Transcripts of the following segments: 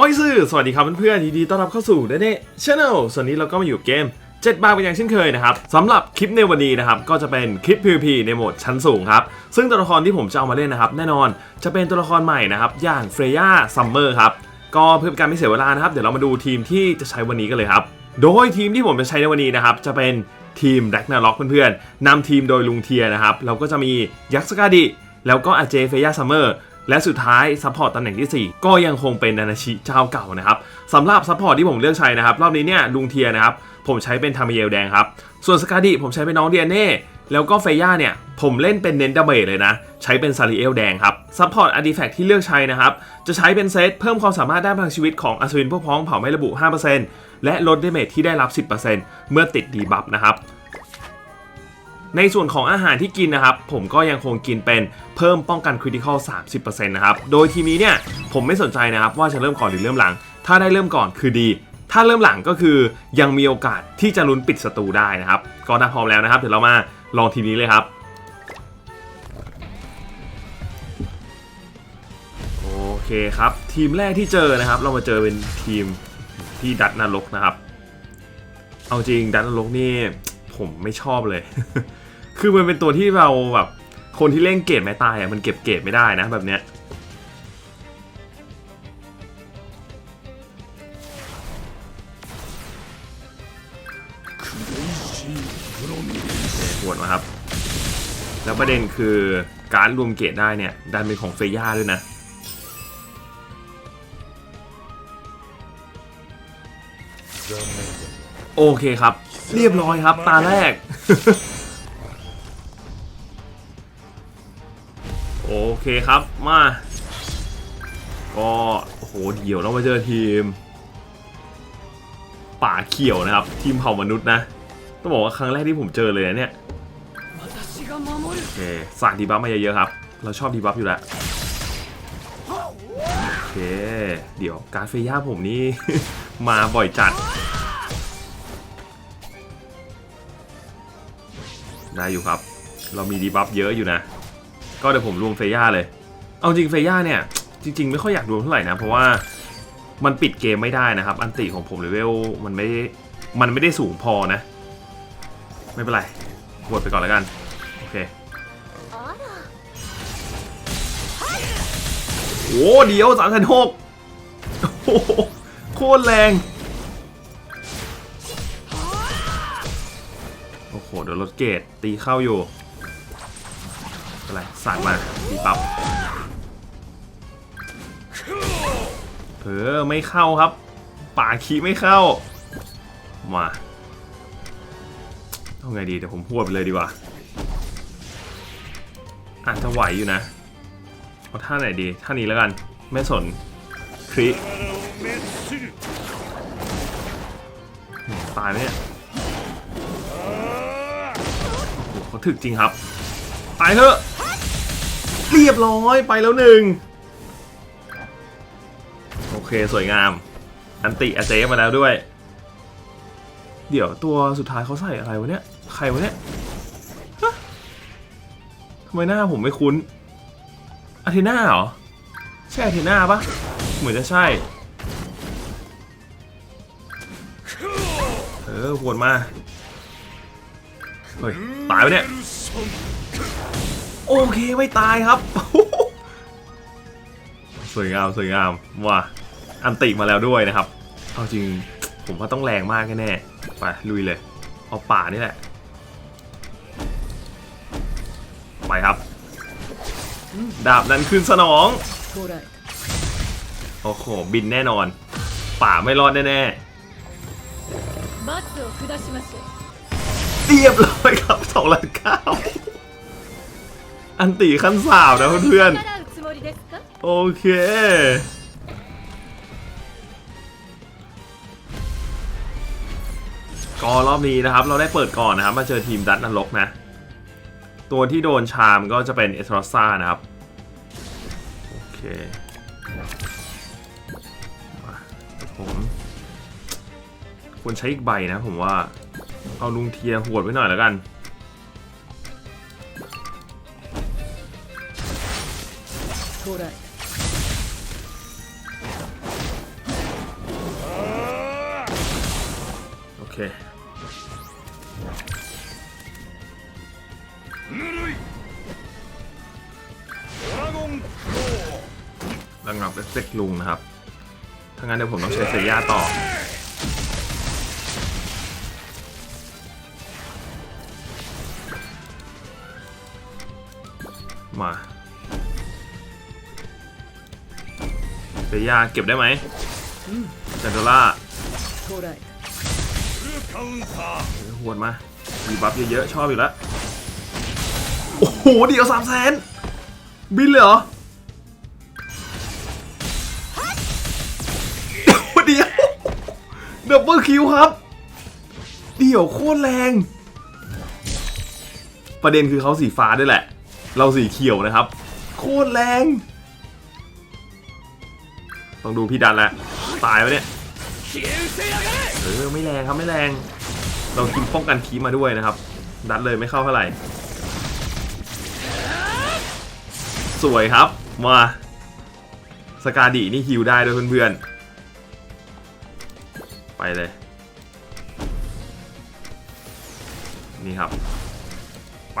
อ้ยซื่อสวัสดีครับเพื่อนๆยินดีต้อนรับเข้าสู่เดเน่ชาแนลส่วนนี้เราก็มาอยู่เกม 7 บาทเป็นอย่างเช่นเคยนะครับสำหรับคลิปในวันนี้นะครับก็จะเป็นคลิป PVP ในโหมดชั้นสูงครับ ซึ่งตัวละครที่ผมจะเอามาเล่นนะครับ แน่นอนจะเป็นตัวละครใหม่นะครับ อย่างเฟรย่าซัมเมอร์ครับ ก็เพื่อเป็นการไม่เสียเวลานะครับ เดี๋ยวเรามาดูทีมที่จะใช้วันนี้กันเลยครับ โดยทีมที่ผมจะใช้ในวันนี้นะครับจะเป็นทีมแร็กนาล็อกเพื่อนๆนำทีมโดยลุงเทียนะครับเราก็จะมียักษ์สกาดิแล้วก็อาเจเฟย่าซัมเมอร์ และสุดท้ายซัพพอร์ตตำแหน่งทีสี่ 4 ก็ยังคงเป็นนานาชิเจ้าเก่านะครับสำหรับซัพพอร์ตที่ผมเลือกใช้นะครับ รอบนี้เนี่ยลุงเทียนะครับ ผมใช้เป็นทามิเยลแดงครับ ส่วนสกาดิผมใช้เป็นน้องเดียเน่แล้วก็เฟย่าเนี่ย ผมเล่นเป็นเน้นดาเมจเลยนะ ใช้เป็นซาริเอลแดงครับซัพพอร์ตอาร์ติแฟกที่เลือกใช้นะครับ จะใช้เป็นเซตเพิ่มความสามารถด้านพลังชีวิตของอัศวินพวกพ้องเผาไม่ระบุ 5%และลดดาเมจที่ได้รับ 10%เมื่อติดดีบัฟนะครับ ในส่วนของอาหารที่กินนะครับ ผมก็ยังคงกินเป็นเพิ่มป้องกันคริติคอล30%นะครับ โดยทีมนี้เนี่ยผมไม่สนใจนะครับว่าจะเริ่มก่อนหรือเริ่มหลัง ถ้าได้เริ่มก่อนคือดี ถ้าเริ่มหลังก็คือยังมีโอกาสที่จะลุ้นปิดศัตรูได้นะครับ ก็ถ้าพร้อมแล้วนะครับ เดี๋ยวเรามาลองทีมนี้เลยครับ โอเคครับ ทีมแรกที่เจอนะครับ เรามาเจอเป็นทีมที่ดัตนรกนะครับ เอาจริงดัตนรกนี่ผมไม่ชอบเลย คือมันเป็นตัวที่เราแบบ คนที่เล่นเกรดไม่ตายอะมันเก็บเกรดไม่ได้นะแบบเนี้ยปวดมาครับ แล้วประเด็นคือการรวมเกรดได้เนี่ยดันเป็นของเฟย่าด้วยนะโอเคครับ เรียบร้อยครับ ตาแรก เคครับมา ก็โอ้โหเดี๋ยวเรามาเจอทีม ป่าเขียวนะครับ ทีมเผ่ามนุษย์นะ ต้องบอกว่าครั้งแรกที่ผมเจอเลยนะเนี่ยโอเคสาดดีบัฟมาเยอะๆครับ เราชอบดีบัฟอยู่แล้วโอเค เดี๋ยวการเฟย่าผมนี่ มาบ่อยจัด ได้อยู่ครับ เรามีดีบัฟเยอะอยู่นะ ก็เดี๋ยวผมรวมเฟย่าเลย เอาจริงเฟย่าเนี่ยจริง ๆ ไม่ค่อยอยากรวมเท่าไหร่นะ เพราะว่ามันปิดเกมไม่ได้นะครับ อันติของผมเลเวลมันไม่มันไม่ได้สูงพอนะ ไม่เป็นไรกดไปก่อนแล้วกัน โอเคโอ้เดี๋ยวสามแสนหกโอ้โหโคตรแรง โอ้โหเดี๋ยวรถเกตตีเข้าอยู่ อะไรสั่มาดีปั๊บเผลอไม่เข้าครับ ป่าคีไม่เข้า มาเอาไงดีเดี๋ยวผมพูดไปเลยดีกว่าอาจจะไหวอยู่นะเอาท่าไหนดีท่านี้แล้วกัน ไม่สนคริตายไหมเนี่ยโอ้โหเขาถึกจริงครับ ไปเถอะ เรียบร้อยไปแล้วหนึ่งโอเค สวยงาม อันติอาเจมาแล้วด้วย เดี๋ยวตัวสุดท้ายเขาใส่อะไรวะเนี่ย ใครวะเนี่ยทำไมหน้าผมไม่คุ้นอาเทน่าเหรอ ใช่อาเทน่าปะเหมือนจะใช่ เออหวนมา เฮ้ย ตายไปเนี่ย โอเคไม่ตายครับ สวยงามสวยงามว่าอันติมาแล้วด้วยนะครับ เอาจริงผมว่าต้องแรงมากแน่ไปลุยเลย เอาป่านี่แหละ ไปครับ ดาบนั้นขึ้นสนอง โอ้โห บินแน่นอน ป่าไม่รอดแน่ๆ เรียบร้อยครับสองล้านเก้าอันตีขั้นสาวนะเพื่อนโอเค ก็รอบนี้นะครับ เราได้เปิดก่อนนะครับ มาเจอทีมดัตนรกนะ ตัวที่โดนชามก็จะเป็นเอสโรซ่านะครับ โอเคผมควรใช้อีกใบนะผมว่า เอาลุงเทียหดไว้หน่อยแล้วกัน โอเคระงับเอฟเฟกลุงนะครับ ถ้างั้นเดี๋ยวผมต้องใช้เซียาต่อ มาเซยาเก็บได้ไหมจันโดล่าหวดมาดีบัฟเยอะๆ ชอบอยู่แล้ว โอ้โห เดี๋ยวสามแสนบินเลยเหรอเดี๋ยวเดี๋ยวเบิลคิวครับ เดี่ยวโคตรแรง ประเด็นคือเขาสีฟ้าด้วยแหละ เราสีเขียวนะครับ โคตรแรง ต้องดูพี่ดันละตายไปเนี่ยเออไม่แรงครับไม่แรง เรากินป้องกันคีมาด้วยนะครับ ดันเลยไม่เข้าเท่าไหร่ สวยครับมาสกาดีนี่ฮิวได้ด้วยเพื่อนๆ ไปเลย นี่ครับ ไป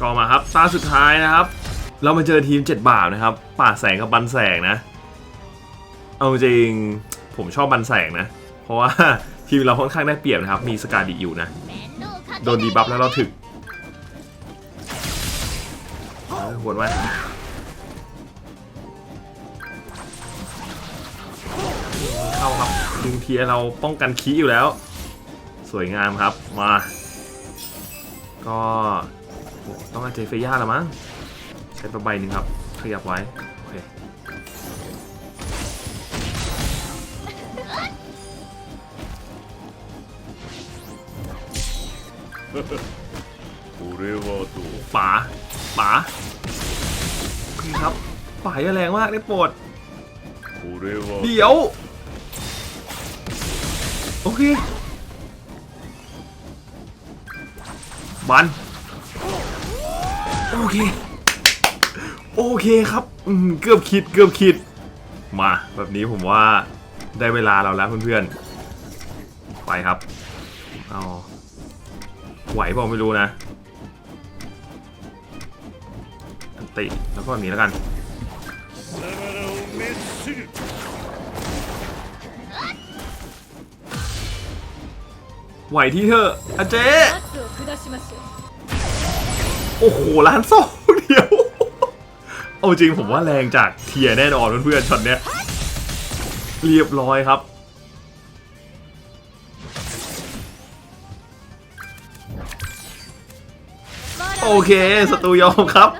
ก็มาครับตาสุดท้ายนะครับ เรามาเจอทีม 7 บาทนะครับ ป่าแสงกับบันแสงนะ เอาจริงผมชอบบันแสงนะ เพราะว่าทีมเราค่อนข้างได้เปรียบนะครับ มีสกาดิอยู่นะ โดนดีบัฟแล้วเราถึกหวดไว้เข้าครับดึงเทียเราป้องกันคีอยู่แล้ว สวยงามครับมา ก็ ต้องอาเจเฟย่าละมั้งใช้ประใบหนึ่งครับขยับไว้โอเคป๋าป๋าครับป๋ายแรงมากได้โปรดเดี๋ยว โอเคบัน โอเค โอเคครับเกือบคิดเกือบคิด มาแบบนี้ผมว่าได้เวลาเราแล้วเพื่อนๆ ไปครับเอาไหวเปล่ไม่รู้นะอันติแล้วก็หนีแล้วกันไหวที่เธออาเจ๊ โอ้โหล้านสองเดียว เอาจริงผมว่าแรงจากเทียแน่นอนเพื่อนๆช็อตเนี้ย เรียบร้อยครับ โอเคสตูยอมครับ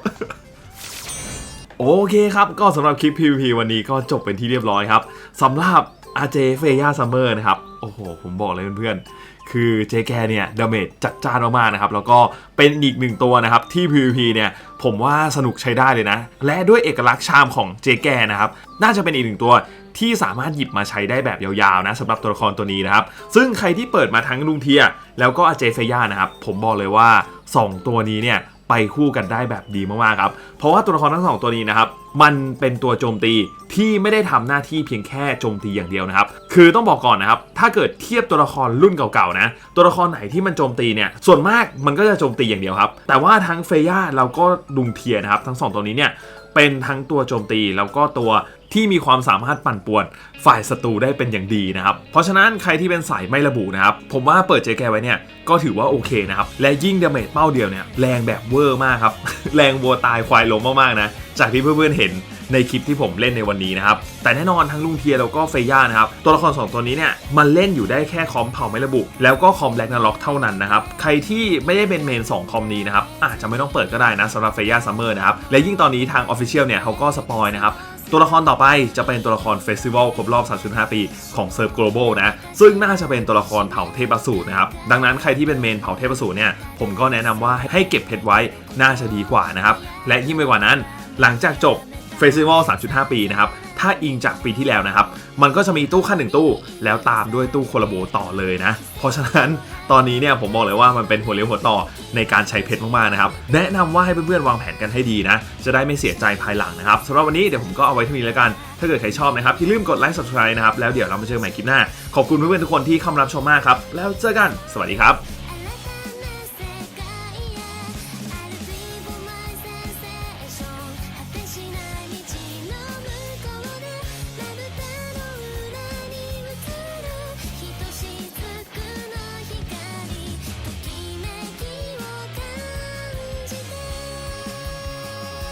โอเคครับ ก็สำหรับคลิป PVP วันนี้ก็จบเป็นที่เรียบร้อยครับสำหรับ RJ f e y a Summer นะครับ โอ้โห ผมบอกเลยเพื่อนๆ คือเจแกเนี่ยดาเมจจัดจ้านมากๆนะครับ แล้วก็เป็นอีกหนึ่งตัวนะครับ ที่ PVP เนี่ยผมว่าสนุกใช้ได้เลยนะ และด้วยเอกลักษณ์ชามของเจแกนะครับ น่าจะเป็นอีกหนึ่งตัวที่สามารถหยิบมาใช้ได้แบบยาวๆนะสำหรับตัวละครตัวนี้นะครับ ซึ่งใครที่เปิดมาทั้งลุงเทีย แล้วก็อาเจเฟย่านะครับผมบอกเลยว่า 2 ตัวนี้เนี่ยไปคู่กันได้แบบดีมากๆครับ เพราะว่าตัวละครทั้งสองตัวนี้นะครับ มันเป็นตัวโจมตีที่ไม่ได้ทำหน้าที่เพียงแค่โจมตีอย่างเดียวนะครับ คือต้องบอกก่อนนะครับ ถ้าเกิดเทียบตัวละครรุ่นเก่าๆนะ ตัวละครไหนที่มันโจมตีเนี่ย ส่วนมากมันก็จะโจมตีอย่างเดียวครับ แต่ว่าทั้งเฟย่าแล้วก็ดุงเทียนะครับ ทั้งสองตัวนี้เนี่ย เป็นทั้งตัวโจมตี แล้วก็ตัวที่มีความสามารถปั่นป่วน ฝ่ายศัตรูได้เป็นอย่างดีนะครับ เพราะฉะนั้นใครที่เป็นสายไม่ระบุนะครับ ผมว่าเปิดเจแกไว้เนี่ย ก็ถือว่าโอเคนะครับ และยิ่งดาเมจเป้าเดียวเนี่ย แรงแบบเวอร์มากครับ แรงวัวตายควายล้มมากๆนะ จากที่เพื่อนๆเห็น ในคลิปที่ผมเล่นในวันนี้นะครับ แต่แน่นอนทั้งลุงเทียแล้วก็เฟย่านะครับ ตัวละคร 2 ตัวนี้เนี่ยมันเล่นอยู่ได้แค่คอมเผ่าไม่ระบุ แล้วก็คอมแบล็กนาล็อกเท่านั้นนะครับ ใครที่ไม่ได้เป็นเมน 2 คอมนี้นะครับอาจจะไม่ต้องเปิดก็ได้นะสำหรับเฟย่าซัมเมอร์นะครับ และยิ่งตอนนี้ทาง Official เนี่ยเขาก็สปอยนะครับตัวละครต่อไปจะเป็นตัวละครเฟสติวัลครบรอบ 35 ปีของเซิร์ฟ global นะ ซึ่งน่าจะเป็นตัวละครเผ่าเทพสูตรนะครับ ดังนั้นใครที่เป็นเมนเผ่าเทพสูรเนี่ย ผมก็แนะนำว่าให้เก็บเพชรไว้ น่าจะดีกว่านะครับ และยิ่งไปกว่านั้น หลังจากจบ เฟสติวัล3.5 ปีนะครับ ถ้าอิงจากปีที่แล้วนะครับ มันก็จะมีตู้ขั้นหนึ่งตู้ แล้วตามด้วยตู้โคลาโบต่อเลยนะ เพราะฉะนั้นตอนนี้เนี่ยผมบอกเลยว่ามันเป็นหัวเลี้ยวหัวต่อในการใช้เพชรมากๆนะครับ แนะนำว่าให้เพื่อนๆวางแผนกันให้ดีนะ จะได้ไม่เสียใจภายหลังนะครับสำหรับวันนี้เดี๋ยวผมก็เอาไว้เที่านี้แล้วกัน ถ้าเกิดใครชอบนะครับอย่าลืมกดไลค์ subscribe นะครับแล้วเดี๋ยวเรามาเจอกันใหม่คลิปหน้า ขอบคุณเพื่อนๆทุกคนที่เข้ามารับชมมากครับแล้วเจอกันสวัสดีครับ